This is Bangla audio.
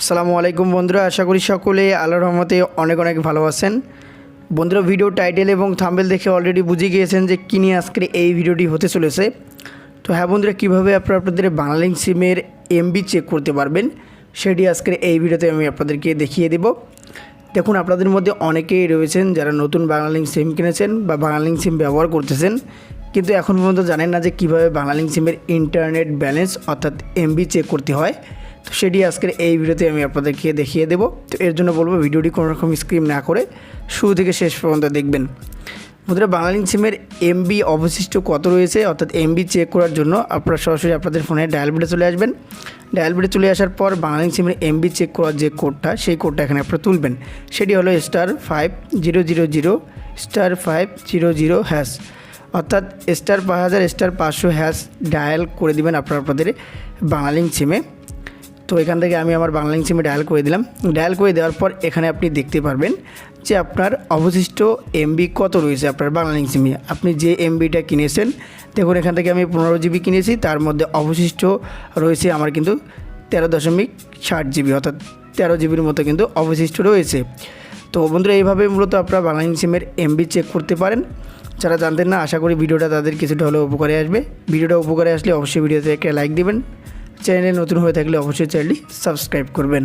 আসসালামু আলাইকুম বন্ধুরা, আশা করি সকলে আল্লাহর রহমতে অনেক অনেক ভালো আছেন। বন্ধুরা ভিডিও টাইটেল এবং থাম্বেল দেখে অলরেডি বুঝে গিয়েছেন যে কী নিয়ে আজকের এই ভিডিওটি হতে চলেছে। তো হ্যাঁ বন্ধুরা, কীভাবে আপনারা আপনাদের বাংলালিং সিমের এমবি চেক করতে পারবেন, সেটি আজকের এই ভিডিওতে আমি আপনাদেরকে দেখিয়ে দেব। দেখুন, আপনাদের মধ্যে অনেকেই রয়েছেন যারা নতুন বাংলালিং সিম কিনেছেন বা বাংলালিং সিম ব্যবহার করতেছেন, কিন্তু এখন পর্যন্ত জানেন না যে কীভাবে বাংলালিং সিমের ইন্টারনেট ব্যালেন্স অর্থাৎ এমবি চেক করতে হয়। সেটি আজকের এই ভিডিওতে আমি আপনাদেরকে দেখিয়ে দেবো। তো এর জন্য বলব ভিডিওটি কোনো রকম স্ক্রিম না করে শুরু থেকে শেষ পর্যন্ত দেখবেন। বন্ধুরা বাংলালিং সিমের এমবি অবশিষ্ট কত রয়েছে? অর্থাৎ এমবি চেক করার জন্য আপনারা সরাসরি আপনাদের ফোনে ডায়াল বেডে চলে আসবেন। ডায়াল বেডে চলে আসার পর বাংলালিং সিমের এমবি চেক করার যে কোডটা সেই কোডটা এখানে আপনারা তুলবেন। সেটি হলো star five zero zero zero star five zero zero hash অর্থাৎ স্টার পাঁচ হাজার স্টার পাঁচশো হ্যাশ ডায়াল করে দিবেন আপনারা আপনাদের বাংলালিং সিমে। তো এখান থেকে আমি আমার বাংলা সিমে ডায়াল করে দিলাম। ডায়াল করে দেওয়ার পর এখানে আপনি দেখতে পারবেন যে আপনার অবশিষ্ট এমবি কত রয়েছে আপনার বাংলা সিমে। আপনি যে এমবিটা কিনেছেন, দেখুন এখান থেকে আমি পনেরো জিবি কিনেছি, তার মধ্যে অবশিষ্ট রয়েছে আমার কিন্তু তেরো দশমিক ষাট জিবি অর্থাৎ তেরো জিবির মতো কিন্তু অবশিষ্ট রয়েছে। তো বন্ধুরা, এইভাবে মূলত আপনারা বাংলা সিমের এমবি চেক করতে পারেন। যারা জানতেন না, আশা করি ভিডিওটা তাদের কিছুটা হলেও উপকারে আসবে। ভিডিওটা উপকারে আসলে অবশ্যই ভিডিওতে একটা লাইক দিবেন। চ্যানেলে নতুন হয়ে থাকলে অবশ্যই চ্যানেলটি সাবস্ক্রাইব করবেন।